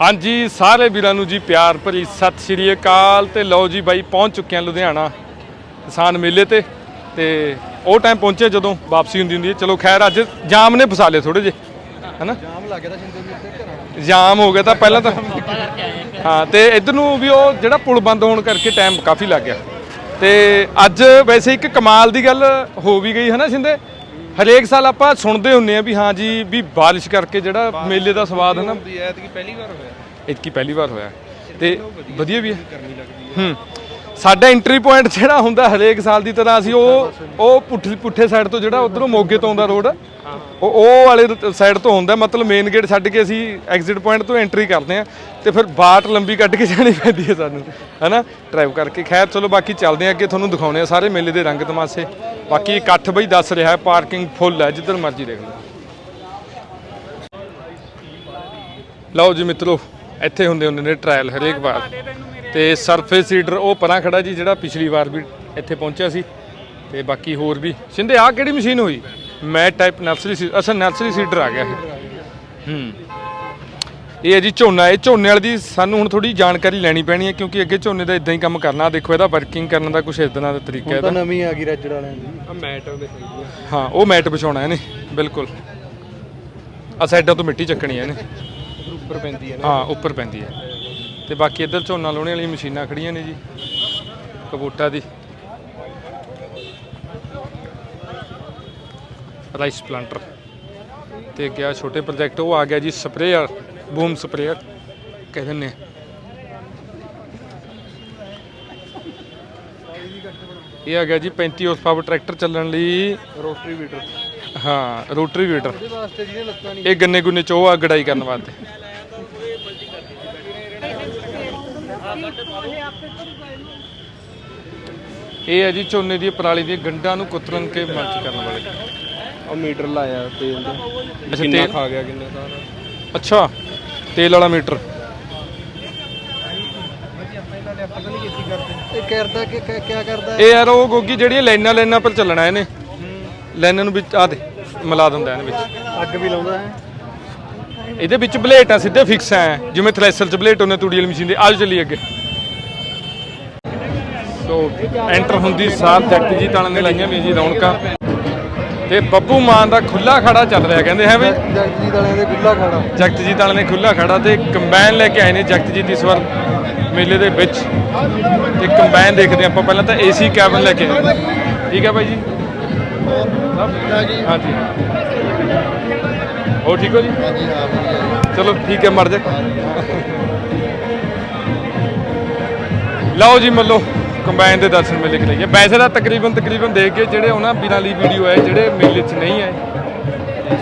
ਹਾਂਜੀ ਸਾਰੇ ਵੀਰਾਂ ਨੂੰ ਜੀ ਪਿਆਰ ਭਰੀ ਸਤਿ ਸ਼੍ਰੀ ਅਕਾਲ ਤੇ ਲਓ ਜੀ ਬਾਈ ਪਹੁੰਚ ਚੁੱਕੇ ਹਾਂ ਲੁਧਿਆਣਾ ਕਿਸਾਨ ਮੇਲੇ ਤੇ ਤੇ ਉਹ ਟਾਈਮ ਪਹੁੰਚੇ ਜਦੋਂ ਵਾਪਸੀ ਹੁੰਦੀ ਹੁੰਦੀ ਹੈ। ਚਲੋ ਖੈਰ ਅੱਜ ਜਾਮ ਨੇ ਫਸਾ ਲਏ ਥੋੜੇ ਜੇ ਹਨਾ? ਜਾਮ ਲੱਗ ਗਿਆ ਤਾਂ ਸ਼ਿੰਦੇ ਵੀਰ ਦੇ ਘਰਾਂ ਜਾਮ ਹੋ ਗਿਆ ਤਾਂ ਪਹਿਲਾਂ ਤਾਂ ਹਾਂ। ਤੇ ਇਧਰ ਨੂੰ ਵੀ ਉਹ ਜਿਹੜਾ ਪੁਲ ਬੰਦ ਹੋਣ ਕਰਕੇ ਟਾਈਮ ਕਾਫੀ ਲੱਗ ਗਿਆ। ਤੇ ਅੱਜ ਵੈਸੇ ਇੱਕ ਕਮਾਲ ਦੀ ਗੱਲ ਹੋ ਵੀ ਗਈ ਹੈ ਨਾ ਸਿੰਦੇ? ਹਰੇਕ ਸਾਲ ਆਪਾਂ ਸੁਣਦੇ ਹੁੰਨੇ ਆ ਵੀ ਹਾਂ ਜੀ ਵੀ ਬਾਰਿਸ਼ ਕਰਕੇ ਜਿਹੜਾ ਮੇਲੇ ਦਾ ਸਵਾਦ ਹੈ ਨਾ। ਹੁੰਦੀ ਐ ਕਿ ਪਹਿਲੀ ਵਾਰ ਹੋਇਆ। ਇਤਕੀ ਪਹਿਲੀ ਵਾਰ ਹੋਇਆ। ਤੇ ਵਧੀਆ ਵੀ ਹੈ। ਲੱਗਦੀ ਹੂੰ। ਸਾਡਾ ਐਂਟਰੀ ਪੁਆਇੰਟ ਜਿਹੜਾ ਹੁੰਦਾ ਹਰੇਕ ਸਾਲ ਦੀ ਤਰ੍ਹਾਂ ਅਸੀਂ ਉਹ ਉਹ ਪੁੱਠੇ ਪੁੱਠੇ ਸਾਈਡ ਤੋਂ ਜਿਹੜਾ ਉਧਰੋਂ ਮੋਗੇ ਤੋਂ ਆਉਂਦਾ ਰੋਡ ਉਹ ਉਹ ਵਾਲੇ ਸਾਈਡ ਤੋਂ ਹੁੰਦਾ, ਮਤਲਬ ਮੇਨ ਗੇਟ ਛੱਡ ਕੇ ਅਸੀਂ ਐਗਜ਼ਿਟ ਪੁਆਇੰਟ ਤੋਂ ਐਂਟਰੀ ਕਰਦੇ ਆ ਤੇ ਫਿਰ ਬਾਟ ਲੰਬੀ ਕੱਢ ਕੇ ਜਾਣੀ ਪੈਂਦੀ ਹੈ ਸਾਨੂੰ, ਹੈਨਾ? ਡਰਾਈਵ ਕਰਕੇ। ਖੈਰ, ਚਲੋ ਬਾਕੀ ਚੱਲਦੇ ਆ ਅੱਗੇ ਤੁਹਾਨੂੰ ਦਿਖਾਉਣੇ ਆ ਸਾਰੇ ਮੇਲੇ ਦੇ ਰੰਗ ਤਮਾਸ਼ੇ। ਬਾਕੀ ਇਕੱਠ ਬਈ ਦੱਸ ਰਿਹਾ ਹੈ ਪਾਰਕਿੰਗ ਫੁੱਲ ਹੈ, ਜਿੱਧਰ ਮਰਜ਼ੀ ਦੇਖ ਲਓ। ਲਓ ਜੀ ਮਿੱਤਰੋ, ਇੱਥੇ ਹੁੰਦੇ ਹੁੰਦੇ ਨੇ ਟ੍ਰਾਇਲ ਹਰੇਕ ਵਾਰ। ਤੇ ਸਰਫੇਸ ਸੀਡਰ ਉਹ ਪਰਾਂ ਖੜਾ ਜੀ ਜਿਹੜਾ ਪਿਛਲੀ ਵਾਰ ਵੀ ਇੱਥੇ ਪਹੁੰਚਿਆ ਸੀ। ਤੇ ਬਾਕੀ ਹੋਰ ਵੀ। ਸਿੰਦੇ ਆ ਕਿਹੜੀ ਮਸ਼ੀਨ ਹੋਈ? ਮੈਟ ਟਾਈਪ ਨਰਸਰੀ ਸੀ ਅਸਲ ਨਰਸਰੀ ਸੀਡਰ ਆ ਗਿਆ ਇਹ। ਹੂੰ। ਇਹ ਹੈ ਜੀ ਝੋਨਾ। ਇਹ ਝੋਨੇ ਵਾਲੀ ਦੀ ਸਾਨੂੰ ਹੁਣ ਥੋੜੀ ਜਾਣਕਾਰੀ ਲੈਣੀ ਪੈਣੀ ਹੈ ਕਿਉਂਕਿ ਅੱਗੇ ਝੋਨੇ ਦਾ ਇਦਾਂ ਹੀ ਕੰਮ ਕਰਨਾ। ਦੇਖੋ ਇਹਦਾ ਵਰਕਿੰਗ ਕਰਨ ਦਾ ਕੁਝ ਇਦਾਂ ਦਾ ਤਰੀਕਾ ਹੈ ਤਾਂ ਇਹਦਾ। ਨਵੀਂ ਆ ਗਈ ਰੱਜੜ ਵਾਲਿਆਂ ਦੀ। ਆ ਮੈਟ ਉਹਦੇ ਖਰੀਦੀ ਹਾਂ ਉਹ ਮੈਟ ਵਿਛਾਉਣਾ ਇਹਨੇ। ਬਿਲਕੁਲ। ਆ ਸਾਈਡਾਂ ਤੋਂ ਮਿੱਟੀ ਚੱਕਣੀ ਹੈ ਇਹਨੇ। ਉੱਪਰ ਪੈਂਦੀ ਹੈ ਨਾ। ਹਾਂ ਉੱਪਰ ਪੈਂਦੀ ਹੈ ਤੇ ਬਾਕੀ ਇੱਧਰ ਝੋਨਾ ਲਾਉਣੇ ਵਾਲੀਆਂ ਮਸ਼ੀਨਾਂ ਖੜੀਆਂ ਨੇ ਜੀ ਕਬੂਟਾ ਦੀ। Rice planter. ਤੇ ਗਿਆ ਛੋਟੇ ਪ੍ਰੋਜੈਕਟ ਉਹ ਆ ਗਿਆ ਜੀ ਸਪਰੇਅਰ ਬੂਮ ਸਪਰੇਅਰ ਕਹਿ ਆ। ਇਹ ਆ ਗਿਆ ਜੀ 35 ਹਾਰਸ ਪਾਵਰ ਟਰੈਕਟਰ ਚੱਲਣ ਲਈ। Rotary weeder. ਹਾਂ ਰੋਟਰੀ ਨਹੀਂ। ਇਹ ਗੰਨੇ ਗੁੰਨੇ ਚੋ ਆ ਗੜਾਈ ਕਰਨ ਵਾਸਤੇ। ਇਹ ਹੈ ਜੀ ਝੋਨੇ ਦੀ ਪਰਾਲੀ ਦੀ ਗੰਡਾਂ ਨੂੰ ਕੁਤਰਨ ਕੇ ਮਲਚ ਕਰਨ ਵਾਲੇ। ਉਹ ਮੀਟਰ ਲਾਇਆ ਤੇਲ ਦਾ। ਕਿੰਨਾ ਤੇਲ? ਖਾ ਗਿਆ ਕਿੰਨਾ ਸਾਰਾ ਅੱਛਾ ਤੇਲ ਵਾਲਾ ਮੀਟਰ। ਇਹ ਕਰਦਾ ਕਿ ਕਿ- ਕਿਆ ਕਰਦਾ? ਇਹ ਯਾਰ ਉਹ ਗੋਗੀ ਜਿਹੜੀਆਂ ਲਾਈਨਾਂ ਲਾਈਨਾਂ ਪਰ ਚੱਲਣਾ ਇਹਨੇ। ਲਾਈਨਾਂ ਨੂੰ ਵਿੱਚ ਆ ਦੇ ਮਿਲਾ ਦਿੰਦਾ ਇਹਦੇ ਵਿੱਚ। ਅੱਗ ਵੀ ਲਾਉਂਦਾ ਹੈ। ਇਹਦੇ ਵਿੱਚ ਬਲੇਟ ਆ ਸਿੱਧੇ ਫਿਕਸ ਆ। ਜਿਵੇਂ ਥ੍ਰੈਸ਼ਰ ਚ ਬਲੇਟ ਉਹਨੇ ਤੂੜੀ ਵਾਲੀ ਮਸ਼ੀਨ ਦੇ ਆਜੋ ਚੱਲੀ ਅੱਗੇ। ਸੋ ਐਂਟਰ ਹੁੰਦੀ ਸਾਰ ਜਗਤ ਜੀ ਤਾਲਾਂ ਨੇ ਲਾਈਆਂ ਵੀ ਜੀ ਰੌਣਕਾਂ। ਤੇ ਬੱਬੂ ਮਾਨ ਦਾ ਖੁੱਲਾ ਖੜਾ ਚੱਲ ਰਿਹਾ ਕਹਿੰਦੇ ਹੈ ਬਈ? ਜਗਜੀਤ ਵਾਲਿਆਂ ਦੇ ਜੀ ਨੇ ਖੁੱਲਾ ਖੜਾ ਤੇ ਕੰਬਾਈਨ ਲੈ ਕੇ ਆਏ ਨੇ ਜਗਤ ਜੀ ਇਸ ਵਾਰ ਮੇਲੇ ਦੇ ਵਿੱਚ। ਤੇ ਕੰਬਾਈਨ ਦੇਖਦੇ ਆਪਾਂ ਪਹਿਲਾਂ ਤਾਂ ਏਸੀ ਕੈਬਨ ਲੈ ਕੇ ਠੀਕ ਹੈ ਬਾਈ ਜੀ? ਹੋ ਠੀਕ? ਹੋ ਜੀ? ਹਾਂਜੀ ਹਾਂ ਵਧੀਆ ਚਲੋ ਠੀਕ ਹੈ ਮਰ ਜਾ। ਲਓ ਜੀ ਮੱਲੋ। ਕੰਬਾਈਨ ਦੇ ਦਰਸ਼ਨ ਮੇਲੇ ਕਰਾਈਏ। ਵੈਸੇ ਤਾਂ ਤਕਰੀਬਨ ਤਕਰੀਬਨ ਦੇਖ ਕੇ ਜਿਹੜੇ ਉਹਨਾਂ ਵੀਰਾਂ ਲਈ ਵੀਡੀਓ ਹੈ ਜਿਹੜੇ ਮੇਲੇ 'ਚ ਨਹੀਂ ਹੈ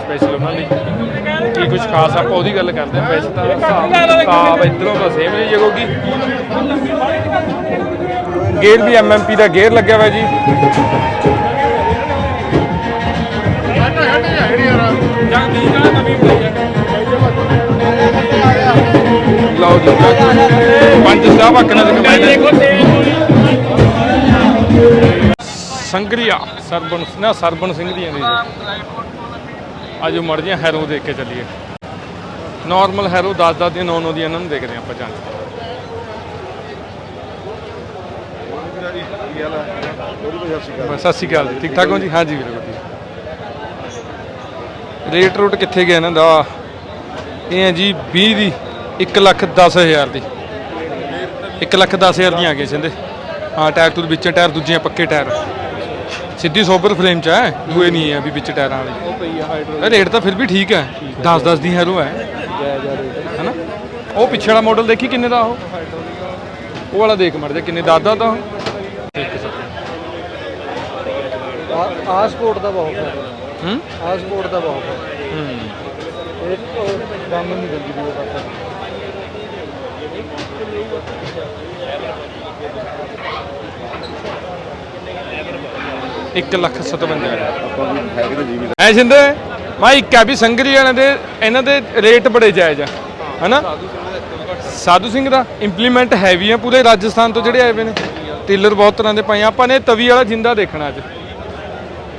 ਸਪੈਸ਼ਲ ਉਹਨਾਂ ਲਈ। ਕੀ ਕੁਝ ਖਾਸ ਆਪਾਂ ਉਹਦੀ ਗੱਲ ਕਰਦੇ ਹਾਂ। ਵੈਸੇ ਤਾਂ ਹਿਸਾਬ ਇਧਰੋਂ ਦਾ ਸੇਮ ਹੀ ਜਗੋਗੀ ਗੇਅਰ ਵੀ ਐਮਐਮਪੀ ਦਾ ਗੇਅਰ ਲੱਗਿਆ ਹੋਇਆ ਜੀ। ਲਓ ਜੀ। ਪੰਜ ਸਾਹਿਬ ਹੱਕ ਨਾਲ ਕੰਬਾਈਨ ਸੰਗਰੀਆ, ਸਰਬਨ ਨਾ, ਸਰਬਨ ਸਿੰਘ ਦੀਆਂ ਨੇ ਜੀ ਆਜੋ ਮੜ ਜੀਆਂ ਹੈਰੋ ਦੇਖ ਕੇ ਚੱਲੀਏ। ਨਾਰਮਲ ਹੈਰੋ 10 10 ਦੀਆਂ 9 9 ਦੀਆਂ, ਇਹਨਾਂ ਨੂੰ ਦੇਖਦੇ ਹਾਂ ਆਪਾਂ ਜਾਣ ਸਤਿ ਸ਼੍ਰੀ ਅਕਾਲ ਜੀ। ਠੀਕ ਠਾਕ ਹੋ ਜੀ? ਹਾਂਜੀ, ਵੀਰੇ, ਵਧੀਆ। ਰੇਟ ਰੂਟ ਕਿੱਥੇ ਗਿਆ ਇਹਨਾਂ ਦਾ? ਇਹ ਹੈ ਜੀ 20 ਦੀ 1 ਲੱਖ 10 ਹਜ਼ਾਰ ਦੀ। 1 ਲੱਖ 10 ਹਜ਼ਾਰ ਦੀਆਂ ਆ ਗਏ ਸਿੰਦੇ ਹਾਂ, ਟਾਇਰ ਤੋਂ ਵਿੱਚ, ਟਾਇਰ ਦੂਜੇ ਪੱਕੇ ਟਾਇਰ। ਸਿੱਧੀ ਸੋਬਰ ਫਰੇਮ ਚ ਹੈ ਦੂਏ ਨਹੀਂ ਹੈ ਵੀ ਵਿੱਚ ਟਾਇਰਾਂ ਵਾਲੀ। ਉਹ ਪਈ ਆ ਹਾਈਡਰੋ ਇਹ ਰੇਟ ਤਾਂ ਫਿਰ ਵੀ ਠੀਕ ਹੈ 10 10 ਦੀ ਹੈਰੋ ਹੈ। ਜੈ ਜੈ ਰੇਟ। ਹਨਾ? ਉਹ ਪਿੱਛੇ ਵਾਲਾ ਮਾਡਲ ਦੇਖੀ ਕਿੰਨੇ ਦਾ ਉਹ? ਉਹ ਵਾਲਾ ਦੇਖ ਜਾ ਕਿੰਨੇ ਦਾ ਦਾ। ਆ ਸਪੋਰਟ ਦਾ ਬਹੁਤ ਹੈ। ਹੂੰ? ਆ ਸਪੋਰਟ ਦਾ ਬਹੁਤ ਹੈ। ਹੂੰ। ਇਹ ਦਮ ਨਹੀਂ ਦਿੰਦੀ ਵੀ ਉਹ ਕਰਦਾ ਇੱਕ ਲੱਖ 57 ਹਜ਼ਾਰ। ਐ ਸਿੰਦੇ ਮੈਂ ਇੱਕ ਆ ਵੀ ਸੰਗਰੀ ਵਾਲਿਆਂ ਦੇ ਇਹਨਾਂ ਦੇ ਰੇਟ ਬੜੇ ਜਾਇਜ਼ ਆ ਹਨਾ? ਸਾਧੂ ਸਿੰਘ ਦਾ ਇੰਪਲੀਮੈਂਟ ਹੈਵੀ ਆ ਪੂਰੇ ਰਾਜਸਥਾਨ ਤੋਂ ਜਿਹੜੇ ਆਏ ਹੋਏ ਨੇ। ਟੇਲਰ ਬਹੁਤ ਤਰ੍ਹਾਂ ਦੇ ਪਏ ਆਪਾਂ ਨੇ ਤਵੀ ਵਾਲਾ ਜਿੰਦਾ ਦੇਖਣਾ ਅੱਜ।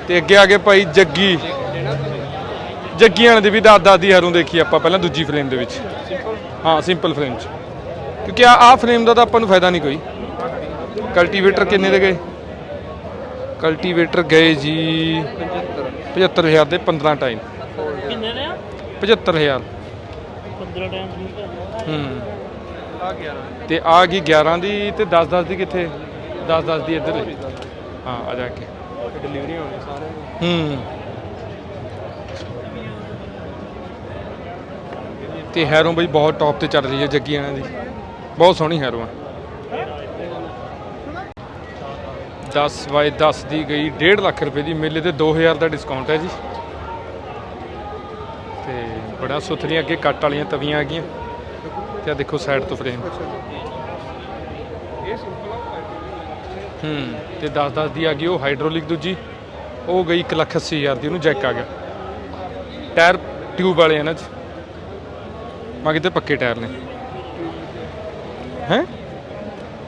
ਤੇ ਅੱਗੇ ਆ ਗਏ ਭਾਈ ਜੱਗੀ। ਜੱਗੀਆਂ ਦੀ ਵੀ ਦਸ ਦਸ ਦੀ ਹੈਰੋਂ ਦੇਖੀ ਆਪਾਂ ਪਹਿਲਾਂ ਦੂਜੀ ਫਰੇਮ ਦੇ ਵਿੱਚ। ਹਾਂ ਸਿੰਪਲ ਫਰੇਮ 'ਚ। ਕਿਉਂਕਿ ਆ ਆ ਫਰੇਮ ਦਾ ਤਾਂ ਆਪਾਂ ਨੂੰ ਫਾਇਦਾ ਨਹੀਂ ਕੋਈ। ਕਲਟੀਵੇਟਰ ਕਿੰਨੇ ਦੇ ਗਏ? ਕਲਟੀਵੇਟਰ ਗਏ ਜੀ 75000 ਦੇ 15 ਟਾਈਮ। ਕਿੰਨੇ ਨੇ 75000 15 ਟਾਈਮ ਠੀਕ ਹੈ। ਤੇ ਆ ਗਈ 11 ਦੀ ਤੇ 10 10 ਦੀ ਕਿੱਥੇ? 10 10 ਦੀ ਇੱਧਰ ਲਈ। ਹਾਂ ਆ ਜਾ ਕੇ। ਡਿਲੀਵਰੀ ਹੋਣੀ ਸਾਰੇ ਹੂੰ। ਤੇ ਹੈਰੋ ਬਈ ਬਹੁਤ ਟੌਪ ਤੇ ਚੱਲ ਰਹੀ ਹੈ ਜੱਗੀ ਇਹਨਾਂ ਦੀ। ਬਹੁਤ ਸੋਹਣੀ ਹੈਰੋ ਆ। 10 ਬਾਈ 10 ਦੀ ਗਈ 1.5 ਲੱਖ ਰੁਪਏ ਦੀ ਮੇਲੇ ਤੇ 2000 ਦਾ ਡਿਸਕਾਊਂਟ ਹੈ ਜੀ। ਤੇ ਬੜਾ ਸੁਥਰੀਆਂ ਅੱਗੇ ਕੱਟ ਵਾਲੀਆਂ ਤਵੀਆਂ ਆ ਗਈਆਂ ਤੇ ਆ ਦੇਖੋ ਸਾਈਡ ਤੋਂ ਫਰੇਮ ਹੂੰ, ਤੇ 10 10 ਦੀ ਆ ਗਈ, ਉਹ ਹਾਈਡ੍ਰੋਲਿਕ ਦੂਜੀ। ਉਹ ਗਈ 1 ਲੱਖ 80 ਹਜ਼ਾਰ ਦੀ, ਉਹਨੂੰ ਜੈਕ ਆ ਗਿਆ। ਟਾਇਰ ਟਿਊਬ ਵਾਲੇ ਇਹਨਾਂ ਜੀ। ਮਾ ਕਿਤੇ ਪੱਕੇ ਟਾਇਰ ਨੇ। ਹੈ?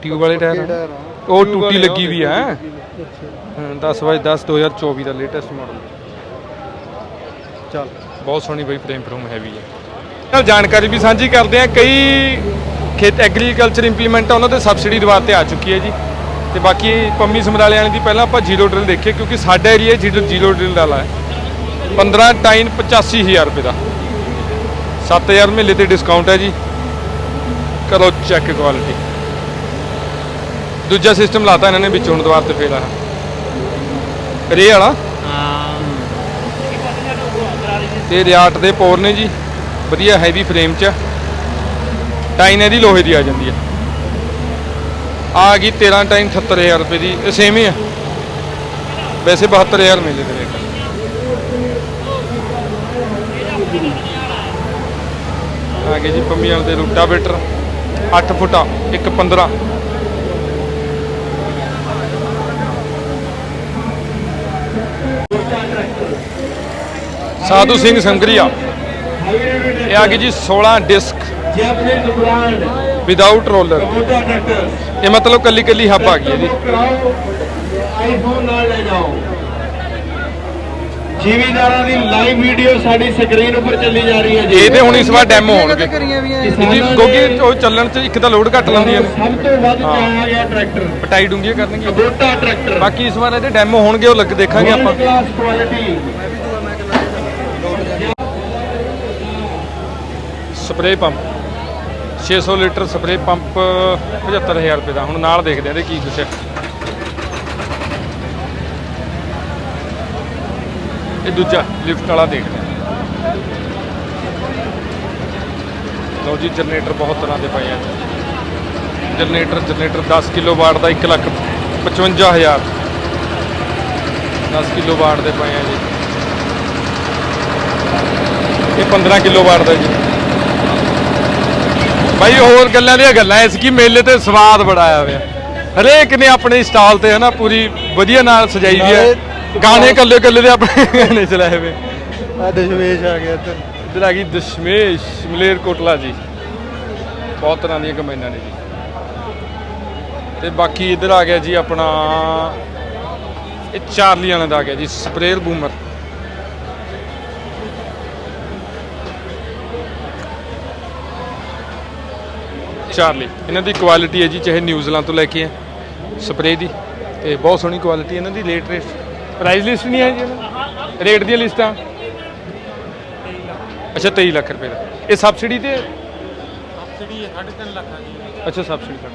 ਟਿਊਬ ਵਾਲੇ ਟਾਇਰ ਆ। ਉਹ ਟੂਟੀ ਲੱਗੀ ਵੀ ਹਾਂ 10 ਬਾਈ 10 2024 ਦਾ ਲੇਟੈਸਟ ਮਾਡਲ ਚੱਲ। ਬਹੁਤ ਸੋਹਣੀ ਬਈ ਫਰੇਮ ਫਰੂਮ ਹੈਵੀ ਹੈ। ਨਾਲ ਜਾਣਕਾਰੀ ਵੀ ਸਾਂਝੀ ਕਰਦੇ ਆ ਕਈ ਖੇਤ ਐਗਰੀਕਲਚਰ ਇੰਪਲੀਮੈਂਟ ਆ ਉਹਨਾਂ ਤੇ ਸਬਸਿਡੀ ਦਵਾਰ ਤੇ ਆ ਚੁੱਕੀ ਹੈ ਜੀ। ਤੇ ਬਾਕੀ ਪੰਮੀ ਸਮਰਾਲੇ ਵਾਲੀ ਦੀ ਪਹਿਲਾਂ ਆਪਾਂ ਜ਼ੀਰੋ ਡਰਿਲ ਦੇਖੀਏ ਕਿਉਂਕਿ ਸਾਡਾ ਏਰੀਆ ਜ਼ੀਰੋ ਜ਼ੀਰੋ ਡਰਿਲ ਵਾਲਾ ਹੈ। 15 ਟਾਈਨ 85000 ਰੁਪਏ ਦਾ। 7000 ਮਹੀਨੇ ਤੇ ਡਿਸਕਾਊਂਟ ਹੈ ਜੀ। ਕਰੋ ਚੈੱਕ ਕੁਆਲਿਟੀ ਦੂਜਾ ਸਿਸਟਮ ਲਾਤਾ ਇਹਨਾਂ ਨੇ ਵਿੱਚ ਹੁਣ ਦੁਆਰ ਤੇ ਫੇਰ ਆ ਰੇ ਵਾਲਾ? ਹਾਂ ਤੇ ਰਿਆਟ ਦੇ ਪੋਰ ਨੇ ਜੀ। ਵਧੀਆ ਹੈਵੀ ਫਰੇਮ ਚ। ਟਾਈਨ ਇਹਦੀ ਲੋਹੇ ਦੀ ਆ ਜਾਂਦੀ ਹੈ ਆ ਗਈ 13 ਟਾਈਨ 78000 ਰੁਪਏ ਦੀ। ਇਹ ਸੇਮ ਹੀ ਆ। ਵੈਸੇ 72000 ਮਿਲੇ ਦੇ ਰੇਟ। ਆ ਗਏ ਜੀ ਪੰਮੀਆਂ ਦੇ ਰੂਟਾ ਰੂਟਾਵੇਟਰ। 8 ਫੁੱਟਾ, ਇੱਕ 15 ਸਾਧੂ ਸਿੰਘ ਸੰਗਰੀਆ। ਇਹ ਆ ਗਈ ਜੀ 16 ਡਿਸਕ ਵਿਦਆਊਟ ਰੋਲਰ ਇਹ ਮਤਲਬ ਕੱਲੀ ਕੱਲੀ ਹੱਬ ਆ ਗਈ ਕਰਾਓ ਆਈਫੋਨ ਨਾਲ ਲੈ ਜਾਓ ਜ਼ਿਮੀਦਾਰਾਂ ਦੀ ਲਾਈਵ ਵੀਡੀਓ ਸਾਡੀ ਸਕਰੀਨ ਉੱਪਰ ਚੱਲੀ ਜਾ ਰਹੀ ਹੈ ਜੀ। ਇਹਦੇ ਹੁਣ ਇਸ ਵਾਰ ਡੈਮੋ ਹੋਣਗੇ। ਕਿਉਂਕਿ ਉਹ ਚੱਲਣ ਚ ਇੱਕ ਤਾਂ ਲੋਡ ਘੱਟ ਲੈਂਦੀਆਂ ਨੇ ਸਭ ਤੋਂ ਵੱਧ ਚਾਹਿਆ ਗਿਆ ਟਰੈਕਟਰ ਪਟਾਈ ਡੂੰਗੀ ਕਰਨਗੀਆਂ। ਮੋਟਾ ਟਰੈਕਟਰ ਬਾਕੀ ਇਸ ਵਾਰ ਇਹਦੇ ਡੈਮੋ ਹੋਣਗੇ ਉਹ ਲੱਗ ਦੇਖਾਂਗੇ ਆਪਾਂ class quality spray pump. 600 litre spray pump 75000 ਰੁਪਏ ਦਾ। ਹੁਣ ਨਾਲ ਦੇਖਦੇ ਆ ਇਹਦੇ ਕੀ ਕੁਛ ਹੈ। ਇਹ ਦੂਜਾ ਲਿਫਟ ਵਾਲਾ ਦੇਖਦੇ ਆ ਲਓ ਜੀ, ਜਨਰੇਟਰ ਬਹੁਤ ਤਰ੍ਹਾਂ ਦੇ ਪਏ ਆ। ਜਨਰੇਟਰ ਜਨਰੇਟਰ 10 ਕਿਲੋ ਵਾਟ ਦਾ 1 ਲੱਖ 55000 10 ਕਿਲੋ ਵਾਟ ਦੇ ਪਏ ਆ ਜੀ। ਇਹ 15 ਕਿਲੋ ਵਾਟ ਦਾ ਜੀ। ਭਾਈ ਹੋਰ ਗੱਲਾਂ ਦੀਆਂ ਗੱਲਾਂ ਇਸ ਕੀ ਮੇਲੇ ਤੇ ਸਵਾਦ ਬੜਾ ਆਇਆ ਹੋਇਆ। ਹਰੇਕ ਨੇ ਆਪਣੇ ਸਟਾਲ ਤੇ ਹਨਾ ਪੂਰੀ ਵਧੀਆ ਨਾਲ ਸਜਾਈ ਦੀ ਹੈ। ਗਾਣੇ ਕੱਲੇ ਕੱਲੇ ਦੇ ਆਪਣੇ ਗਾਣੇ ਚਲਾਏ ਹੋਏ। ਆ ਦਸ਼ਮੇਸ਼ ਆ ਗਿਆ ਇੱਧਰ। ਇੱਧਰ ਆ ਗਈ ਦਸ਼ਮੇਸ਼ ਮਲੇਰ ਕੋਟਲਾ ਜੀ। ਬਹੁਤ ਤਰ੍ਹਾਂ ਦੀਆਂ ਕਮੈਨਾਂ ਨੇ ਜੀ। ਤੇ ਬਾਕੀ ਇੱਧਰ ਆ ਗਿਆ ਜੀ ਆਪਣਾ ਇਹ ਚਾਰਲੀ ਵਾਲਿਆਂ ਦਾ ਆ ਗਿਆ ਜੀ ਸਪਰੇਅਰ ਬੂਮਰ। ਚਾਰਲੀ ਇਹਨਾਂ ਦੀ ਕੁਆਲਿਟੀ ਹੈ ਜੀ ਚਾਹੇ ਨਿਊਜ਼ੀਲੈਂਡ ਤੋਂ ਲੈ ਕੇ ਆ ਸਪਰੇਅ ਦੀ ਤੇ ਬਹੁਤ ਸੋਹਣੀ ਕੁਆਲਿਟੀ ਇਹਨਾਂ ਦੀ ਰੇਟ ਰੇਟ ਪ੍ਰਾਈਸ ਲਿਸਟ ਨਹੀਂ ਹੈ ਜੀ ਇਹਨਾਂ ਰੇਟ ਦੀਆਂ ਲਿਸਟਾਂ? ਅੱਛਾ 23 ਲੱਖ ਰੁਪਏ ਦਾ। ਇਹ ਸਬਸਿਡੀ ਤੇ? ਸਬਸਿਡੀ 3.5 ਲੱਖ ਆ ਜੀ। ਅੱਛਾ ਸਬਸਿਡੀ ਕੱਢ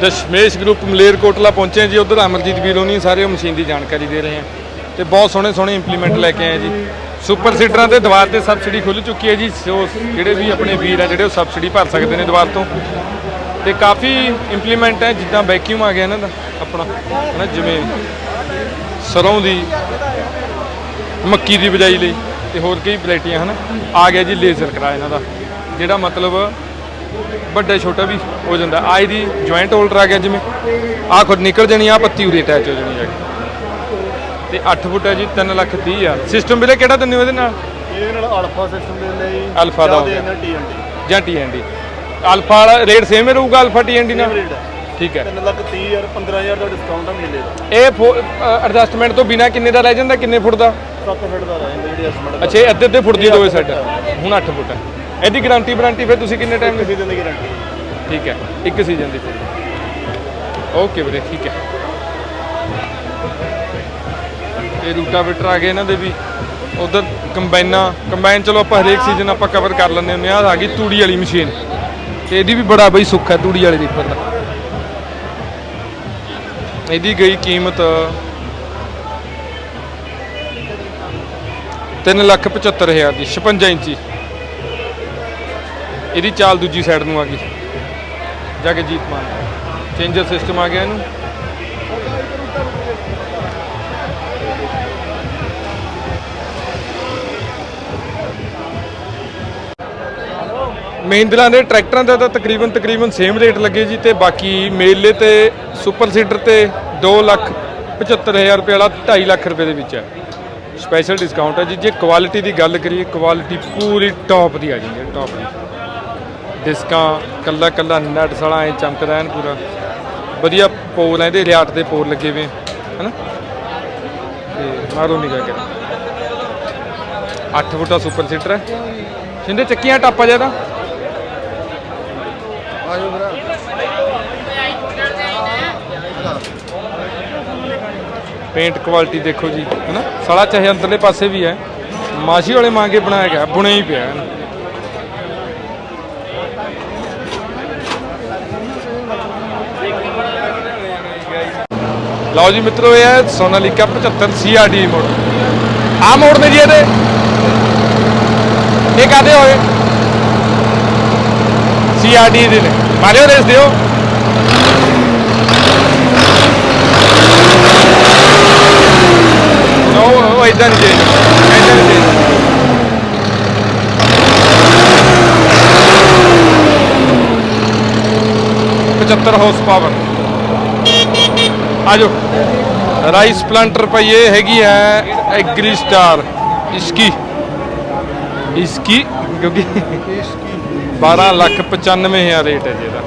ਦਸ਼ਮੇਸ਼ ਗਰੁੱਪ ਮਲੇਰਕੋਟਲਾ ਪਹੁੰਚੇ ਹਾਂ ਜੀ ਉਧਰ ਅਮਰਜੀਤ ਵੀਰ ਹੋਣੀ ਸਾਰੇ ਮਸ਼ੀਨ ਦੀ ਜਾਣਕਾਰੀ ਦੇ ਰਹੇ ਆ ਤੇ ਬਹੁਤ ਸੋਹਣੇ ਸੋਹਣੇ ਇੰਪਲੀਮੈਂਟ ਲੈ ਕੇ ਆਏ ਜੀ। ਸੁਪਰ ਸੀਡਰਾਂ ਤੇ ਦੀਵਾਰ ਤੇ ਸਬਸਿਡੀ ਖੁੱਲ ਚੁੱਕੀ ਹੈ ਜੀ, ਸੋ ਜਿਹੜੇ ਵੀ ਆਪਣੇ ਵੀਰ ਆ ਜਿਹੜੇ ਉਹ ਸਬਸਿਡੀ ਭਰ ਸਕਦੇ ਨੇ ਦੀਵਾਰ ਤੋਂ। ਤੇ ਕਾਫੀ ਇੰਪਲੀਮੈਂਟ ਹੈ, ਜਿੱਦਾਂ ਵੈਕਿਊਮ ਆ ਗਿਆ ਇਹਨਾਂ ਦਾ, ਆਪਣਾ, ਹਨਾ, ਜਿਵੇਂ ਸਰੋਂ ਦੀ ਮੱਕੀ ਦੀ ਬਿਜਾਈ ਲਈ ਤੇ ਹੋਰ ਕਈ ਵੈਰਾਈਟੀਆਂ, ਹਨ। ਆ ਗਿਆ ਜੀ ਲੇਜ਼ਰ ਕਰਾ ਇਹਨਾਂ ਦਾ, ਜਿਹੜਾ ਮਤਲਬ ਵੱਡਾ ਛੋਟਾ ਵੀ ਹੋ ਜਾਂਦਾ। ਆ ਇਹਦੀ ਜੁਆਇੰਟ ਹੋਲਡਰ ਆ ਗਿਆ ਜਿਵੇਂ। ਆ ਖੁਦ ਨਿਕਲ ਜਣੀ ਆ ਪੱਤੀ ਉਰੇ ਅਟੈਚ ਹੋ ਜਣੀ ਜਾ ਕੇ ਤੇ 8 ਫੁੱਟ ਹੈ ਜੀ 3 ਲੱਖ 30 ਹਜ਼ਾਰ। ਸਿਸਟਮ ਵੀਰੇ ਕਿਹੜਾ ਦਿੰਦੇ ਹੋ ਇਹਦੇ ਨਾਲ? ਇਹਦੇ ਨਾਲ ਅਲਫਾ ਸਿਸਟਮ ਦੇ ਲਈ ਅਲਫਾ ਦਾ ਹੋ ਗਿਆ। ਜਾਂ ਟੀਐਨਡੀ ਅਲਫਾ ਵਾਲਾ ਰੇਟ ਸੇਮ ਹੀ ਰਹੂਗਾ ਅਲਫਾ ਟੀਐਨਡੀ ਨਾਲ? ਠੀਕ ਹੈ। 3 ਲੱਖ 30 ਹਜ਼ਾਰ 15000 ਦਾ ਡਿਸਕਾਊਂਟ ਆ ਮੇਲੇ ਦਾ। ਇਹ ਐਡਜਸਟਮੈਂਟ ਤੋਂ ਬਿਨਾ ਕਿੰਨੇ ਦਾ ਰਹਿ ਜਾਂਦਾ ਕਿੰਨੇ ਫੁੱਟ ਦਾ? 7 ਫੁੱਟ ਦਾ ਰਹਿੰਦਾ ਜਿਹੜੀ ਐਸਟੀਮੇਟ ਅੱਛਾ ਇਹ ਅੱਧੇ ਅੱਧੇ ਫੁੱਟ ਦੀ ਦੋਵੇਂ ਸਾਈਡ ਹੁਣ 8 ਫੁੱਟ ਹੈ। ਇਹਦੀ ਗਾਰੰਟੀ ਵਾਰੰਟੀ ਫਿਰ ਤੁਸੀਂ ਕਿੰਨੇ ਟਾਈਮ ਦੀ ਗਾਰੰਟੀ ਠੀਕ ਹੈ। ਇੱਕ ਸੀਜ਼ਨ ਦੀ। ਓਕੇ ਵੀਰੇ ਠੀਕ ਹੈ। ਇਹ ਰੂਟਾਵੇਟਰ ਆ ਗਏ ਇਹਨਾਂ ਦੇ ਵੀ। ਉਧਰ ਕੰਬਾਈਨਾਂ, ਕੰਬਾਈਨ ਚਲੋ ਆਪਾਂ ਹਰੇਕ ਸੀਜ਼ਨ ਆਪਾਂ ਕਵਰ ਕਰ ਲੈਂਦੇ ਹੁੰਦੇ ਆ। ਆ ਗਈ ਤੂੜੀ ਵਾਲੀ ਮਸ਼ੀਨ ਤੇ ਇਹਦੀ ਵੀ ਬੜਾ ਬਈ ਸੁੱਖ ਹੈ, ਤੂੜੀ ਵਾਲੇ ਰੀਪਰ ਦਾ। ਇਹਦੀ ਗਈ ਕੀਮਤ 3 ਲੱਖ 75 ਹਜ਼ਾਰ ਦੀ 56 ਇੰਚੀ। ਇਹਦੀ ਚਾਲ ਦੂਜੀ ਸਾਈਡ ਨੂੰ ਆ ਗਈ। ਜਾ ਕੇ ਜੀਤ ਮਾਨ। ਚੇਂਜਰ ਸਿਸਟਮ ਆ ਗਿਆ ਇਹਨੂੰ। ਮਹਿੰਦਰਾ ਦੇ ਟਰੈਕਟਰਾਂ ਦਾ ਤਾਂ ਤਕਰੀਬਨ ਤਕਰੀਬਨ ਸੇਮ ਰੇਟ ਲੱਗੇ ਜੀ ਤੇ ਬਾਕੀ ਮੇਲੇ ਤੇ ਸੁਪਰ ਸੀਡਰ ਤੇ 2 ਲੱਖ 75000 ਰੁਪਏ ਵਾਲਾ 2.5 ਲੱਖ ਰੁਪਏ ਦੇ ਵਿੱਚ ਹੈ। ਸਪੈਸ਼ਲ ਡਿਸਕਾਊਂਟ ਹੈ ਜੀ। ਜੇ ਕੁਆਲਿਟੀ ਦੀ ਗੱਲ ਕਰੀਏ ਕੁਆਲਿਟੀ ਪੂਰੀ ਟੌਪ ਦੀ ਆ ਜੀ ਟੌਪ ਦੀ। ਡਿਸਕਾਂ ਕੱਲਾ ਕੱਲਾ ਨਟ ਸਾਲਾ ਐ ਚਮਕਦਾ ਐਨ ਪੂਰਾ। ਵਧੀਆ ਪੋਲ ਐ ਇਹਦੇ ਰਿਆਟ ਦੇ ਪੋਲ ਲੱਗੇ ਹੋਏ ਹਨਾ? ਤੇ ਮਾਰੋ ਨਿਗਾ ਕੇ 8 ਫੁੱਟਾ ਸੁਪਰ ਸੀਟਰ ਹੈ। ਸਿੰਦੇ, ਚੱਕੀਆਂ ਟਾਪਾ ਜ਼ਿਆਦਾ? ਆਜੋ ਵੀਰਾ ਪੇਂਟ ਕੁਆਲਿਟੀ ਦੇਖੋ ਜੀ, ਹਨਾ? ਸਾਲਾ ਚਾਹੇ ਅੰਦਰਲੇ ਪਾਸੇ ਵੀ ਹੈ, ਮਾਸ਼ੀ ਵਾਲੇ ਮੰਗੇ ਬਣਾਇਆ ਗਿਆ ਬੁਣਿਆ ਹੀ ਪਿਆ ਹੈ ਲਓ ਜੀ ਮਿੱਤਰੋ, ਇਹ ਹੈ ਸੋਨਾਲੀਕਾ 75 ਸੀਆਰਡੀ ਮੋਡ ਆ ਮੋੜ। ਨੇ ਜੀ ਇਹਦੇ। ਇਹ ਕਾਦੇ ਹੋਏ? ਸੀਆਰਡੀ ਦੇ ਨੇ। ਮਾਰਿਓ ਰੇਸ ਦਿਓ। ਨੋ, ਉਹ ਇਦਾਂ ਨਹੀਂ ਪਚੱਤਰ ਹਾਰਸ ਪਾਵਰ ਆਜੋ ਰਾਈਸ ਪਲਾਂਟਰ ਪਈ ਇਹ ਹੈਗੀ ਹੈ ਐਗਰੀ ਸਟਾਰ। ਇਸਕੀ। ਇਸਕੀ, ਕਿਉਂਕਿ 12 ਲੱਖ 95 ਹਜ਼ਾਰ ਰੇਟ ਹੈ ਜੀ ਇਹਦਾ।